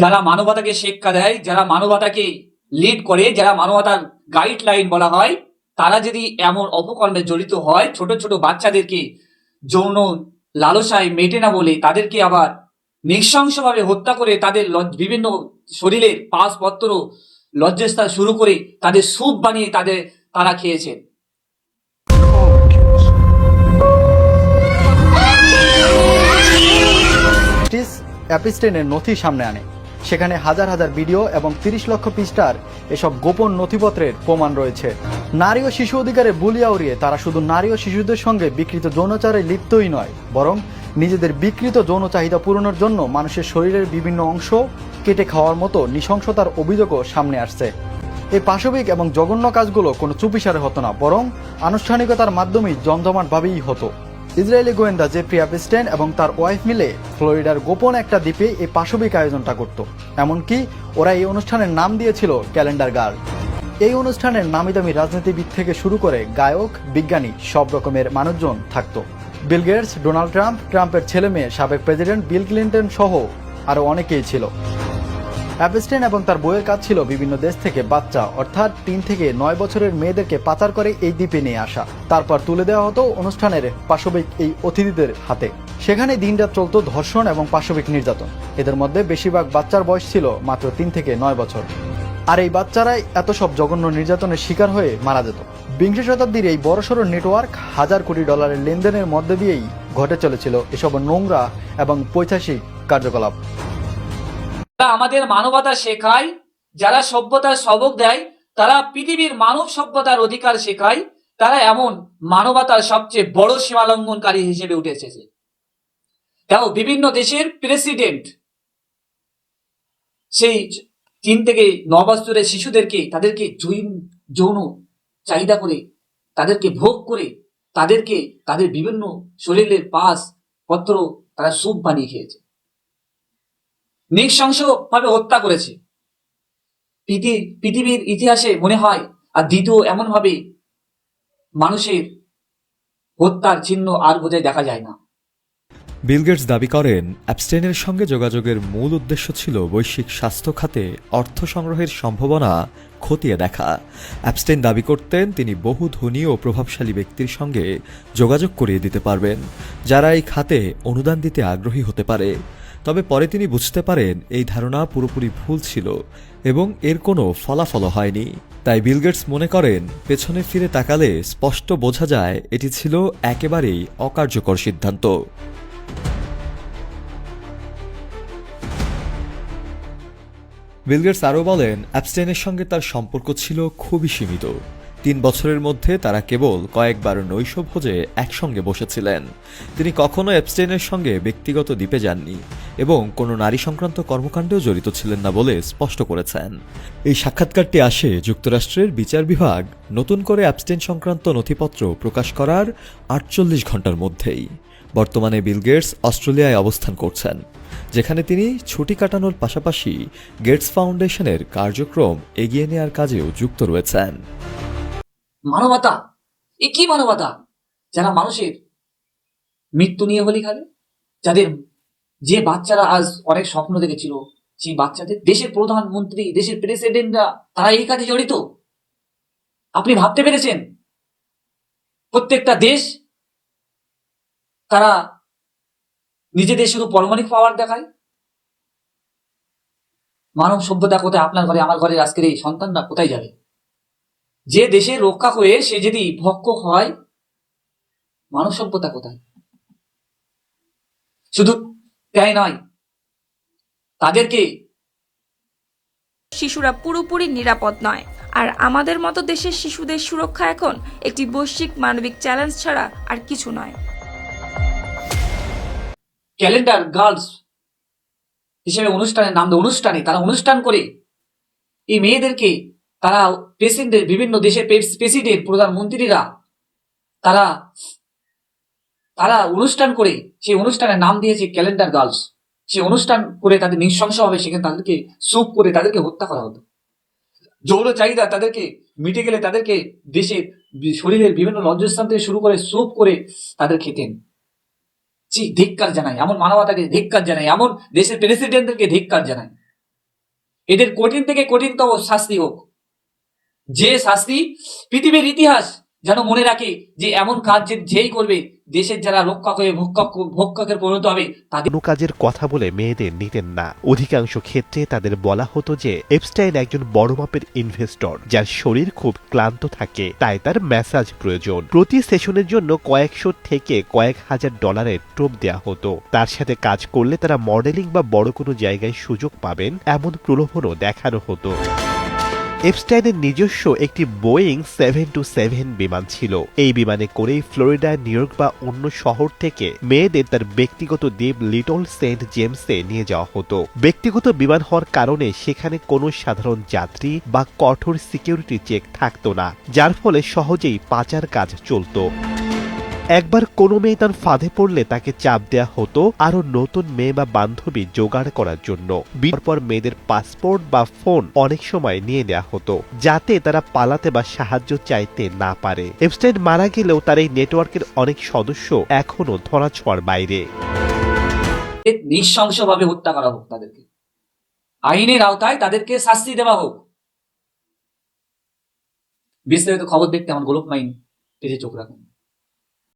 যারা মানবতাকে শিক্ষা দেয়, যারা মানবতাকে লিড করে, যারা মানবতার গাইডলাইন বলা হয়, তারা যদি এমন অপকর্মে জড়িত হয়, ছোট ছোট বাচ্চাদেরকে যৌন লালসায় মেটে না বলে তাদেরকে আবার নৃশংসভাবে হত্যা করে তাদের বিভিন্ন শরীরের পাসপত্র লজ্জাস্থান শুরু করে তাদের স্যুপ বানিয়ে তাদের, তারা খেয়েছেন। অ্যাপিস্টেনের নথি সামনে আনে। সেখানে হাজার হাজার ভিডিও এবং তিরিশ লক্ষ পৃষ্ঠার এসব গোপন নথিপত্রের প্রমাণ রয়েছে। নারী ও শিশু অধিকারে বুলিয়া উড়িয়ে তারা শুধু নারী ও শিশুদের সঙ্গে বিকৃত যৌনাচারে লিপ্তই নয়, বরং নিজেদের বিকৃত যৌন চাহিদা পূরণের জন্য মানুষের শরীরের বিভিন্ন অংশ কেটে খাওয়ার মতো নৃশংসতার অভিযোগও সামনে আসছে। এই পাশবিক এবং জঘন্য কাজগুলো কোনো চুপিসারে হতো না, বরং আনুষ্ঠানিকতার মাধ্যমেই জমজমাটভাবেই হতো। ইসরায়েলি গোয়েন্দা জেফ্রি অ্যাপিস্টেন এবং তার ওয়াইফ মিলে ফ্লোরিডার গোপন একটা দ্বীপে এই পাশবিক আয়োজনটা করত। এমনকি ওরা এই অনুষ্ঠানের নাম দিয়েছিল ক্যালেন্ডার গার্ল এই অনুষ্ঠানের নামি দামি রাজনীতিবিদ থেকে শুরু করে গায়ক, বিজ্ঞানী সব রকমের মানুষজন থাকতো। বিল গেটস, ডোনাল্ড ট্রাম্প, ট্রাম্পের ছেলে মেয়ে সাবেক প্রেসিডেন্ট বিল ক্লিন্টন সহ আরও অনেকেই ছিল। অ্যাপেস্টেন এবং তার বইয়ের কাজ ছিল বিভিন্ন দেশ থেকে বাচ্চা, অর্থাৎ তিন থেকে নয় বছরের মেয়েদেরকে পাচার করে এই দ্বীপে নিয়ে আসা। তারপর তুলে দেওয়া হতো অনুষ্ঠানের পাশবিক এই অতিথিদের হাতে। সেখানে দিনরাত চলতো ধর্ষণ এবং পাশবিক নির্যাতন। এদের মধ্যে বেশিরভাগ বাচ্চার বয়স ছিল মাত্র তিন থেকে নয় বছর। আর এই বাচ্চারাই এত সব জঘন্য নির্যাতনের শিকার হয়ে মারা যেত। বিংশ শতাব্দীর এই বড়সড় নেটওয়ার্ক হাজার কোটি ডলারের লেনদেনের মধ্যে দিয়েই ঘটে চলেছিল এসব নোংরা এবং পৈশাসিক কার্যকলাপ। তারা আমাদের মানবতা শেখায়, যারা সভ্যতার সবক দেয়, তারা পৃথিবীর মানব সভ্যতার অধিকার শেখায়, তারা এমন মানবতার সবচেয়ে বড় সীমালঙ্ঘনকারী হিসেবে উঠে এসেছে। তাও বিভিন্ন দেশের প্রেসিডেন্ট সেই তিন থেকে ন বছরের শিশুদেরকে, তাদেরকে যৌন যৌন চাহিদা করে, তাদেরকে ভোগ করে, তাদেরকে, তাদের বিভিন্ন শরীরের পাস পত্র তারা সুপ বানিয়ে খেয়েছে। নৃশংসভাবে হত্যা করেছে। পৃথিবীর ইতিহাসে মনে হয়, আর দ্বিতীয় এমন ভাবে মানুষের হত্যার চিহ্ন আর বোধহয় দেখা যায় না। বিল গেটস দাবি করেন অ্যাবস্টেনের সঙ্গে যোগাযোগের মূল উদ্দেশ্য ছিল বৈশ্বিক স্বাস্থ্য খাতে অর্থ সংগ্রহের সম্ভাবনা খতিয়ে দেখা। অ্যাবস্টেন দাবি করতেন, তিনি বহু ধনী ও প্রভাবশালী ব্যক্তির সঙ্গে যোগাযোগ করিয়ে দিতে পারবেন, যারা এই খাতে অনুদান দিতে আগ্রহী হতে পারে। তবে পরে তিনি বুঝতে পারেন এই ধারণা পুরোপুরি ভুল ছিল এবং এর কোনো ফলাফল হয়নি। তাই বিলগেটস মনে করেন, পেছনে ফিরে তাকালে স্পষ্ট বোঝা যায় এটি ছিল একেবারেই অকার্যকর সিদ্ধান্ত। বিলগেটস আরও বলেন অ্যাবস্টেনের সঙ্গে তার সম্পর্ক ছিল খুবই সীমিত। তিন বছরের মধ্যে তারা কেবল কয়েকবার নৈশভোজে একসঙ্গে বসেছিলেন। তিনি কখনো অ্যাবস্টেনের সঙ্গে ব্যক্তিগত দ্বীপে যাননি এবং কোনো নারী সংক্রান্ত কর্মকাণ্ডেও জড়িত ছিলেন না বলে স্পষ্ট করেছেন। এই সাক্ষাৎকারটি আসে যুক্তরাষ্ট্রের বিচার বিভাগ নতুন করে অ্যাবস্টেন সংক্রান্ত নথিপত্র প্রকাশ করার আটচল্লিশ ঘণ্টার মধ্যেই। বর্তমানে বিল গেটস অস্ট্রেলিয়ায় অবস্থান করছেন, যেখানে তিনি ছুটি কাটানোর পাশাপাশি গেটস ফাউন্ডেশনের কার্যক্রম এগিয়ে নেওয়ার কাজেও যুক্ত রয়েছেন। মানবতা। এ কি মানবতা? যারা মানুষের মৃত্যু নিয়ে হলি খাবে, যাদের যে বাচ্চারা আজ অনেক স্বপ্ন দেখেছিল, সেই বাচ্চাদের দেশের প্রধানমন্ত্রী, দেশের প্রেসিডেন্টরা তারা এই কাজে জড়িত? আপনি ভাবতে পেরেছেন? প্রত্যেকটা দেশ, তারা নিজেদের শুধু পারমাণবিক পাওয়ার দেখায়? মানব সভ্যতা কোথায়? আপনার ঘরে, আমার ঘরে আজকের এই সন্তানরা কোথায় যাবে? যে দেশে রক্ষা হয়ে সে যদি ভক্ষ হয় মানব সভ্যতা কোথায়? শুধু তাই নয় তাদেরকে শিশুরা পুরোপুরি নিরাপদ নয়। আর আমাদের মতো দেশের শিশুদের সুরক্ষা এখন একটি বৈশ্বিক মানবিক চ্যালেঞ্জ ছাড়া আর কিছু নয়। ক্যালেন্ডার গার্লস হিসেবে অনুষ্ঠানের নাম অনুষ্ঠানে তারা অনুষ্ঠান করে এই মেয়েদেরকে তারা প্রেসিডেন্ট বিভিন্ন দেশের প্রেসিডেন্ট, প্রধানমন্ত্রীরা তারা তারা অনুষ্ঠান করে, সেই অনুষ্ঠানের নাম দিয়েছে ক্যালেন্ডার গার্লস। সেই অনুষ্ঠান করে তাদের নৃশংসভাবে সেখানে তাদেরকে সুপ করে তাদেরকে হত্যা করা হতো যৌন চাহিদা তাদেরকে মিটে গেলে তাদেরকে দেশের শরীরের বিভিন্ন লজ্জাস্থান থেকে শুরু করে সুপ করে তাদের খেতেন। জি ধিক্কার জানাই এমন মানবতাকে ধিক্কার জানাই এমন দেশের প্রেসিডেন্টদেরকে ধিক্কার জানাই এদের কঠিন থেকে কঠিনতম শাস্তি হোক। যে শাস্তি পৃথিবীর ইতিহাস যেন মনে রাখে যে এমন কাজ যেই করবে, দেশের যারা রক্ষক হয়ে ভক্ষক ভক্ষকের পরিণত হবে, তাদের কোনো কাজের কথা বলে মেয়েদের নিতেন না। অধিকাংশ ক্ষেত্রে তাদের বলা হতো যে এপস্টাইন একজন বড় মাপের ইনভেস্টর যার শরীর খুব ক্লান্ত থাকে, তাই তার ম্যাসাজ প্রয়োজন। প্রতি সেশনের জন্য কয়েকশো থেকে কয়েক হাজার ডলারের টোপ দেয়া হতো। তার সাথে কাজ করলে তারা মডেলিং বা বড় কোনো জায়গায় সুযোগ পাবেন, এমন প্রলোভনও দেখানো হতো। এপস্টাইনের নিজস্ব একটি বোয়িং সেভেন টু সেভেন বিমান ছিল। এই বিমানে করেই ফ্লোরিডা নিউ ইয়র্ক বা অন্য শহর থেকে মেয়েদের তার ব্যক্তিগত দ্বীপ লিটল সেন্ট জেমসে নিয়ে যাওয়া হতো। ব্যক্তিগত বিমান হওয়ার কারণে সেখানে কোনো সাধারণ যাত্রী বা কঠোর সিকিউরিটি চেক থাকতো না, যার ফলে সহজেই পাচার কাজ চলতো। একবার কোনো মেয়ে তার ফাঁদে পড়লে তাকে চাপ দেয়া হতো আরও নতুন মেয়ে বা বান্ধবী জোগাড় করার জন্য। পর মেয়েদের পাসপোর্ট বা ফোন অনেক সময় নিয়ে নেওয়া হতো, যাতে তারা পালাতে বা সাহায্য চাইতে না পারে। এপস্টাইন মারা গেলেও তার এই নেটওয়ার্কের অনেক সদস্য এখনও ধরাছোঁয়ার বাইরে। নৃশংসভাবে হত্যা করা হোক তাদেরকে। আইনের আওতায় তাদেরকে শাস্তি দেওয়া হোক। বিস্তারিত খবর দেখতে আমার গোলক মাইন পেজে চোখ রাখুন।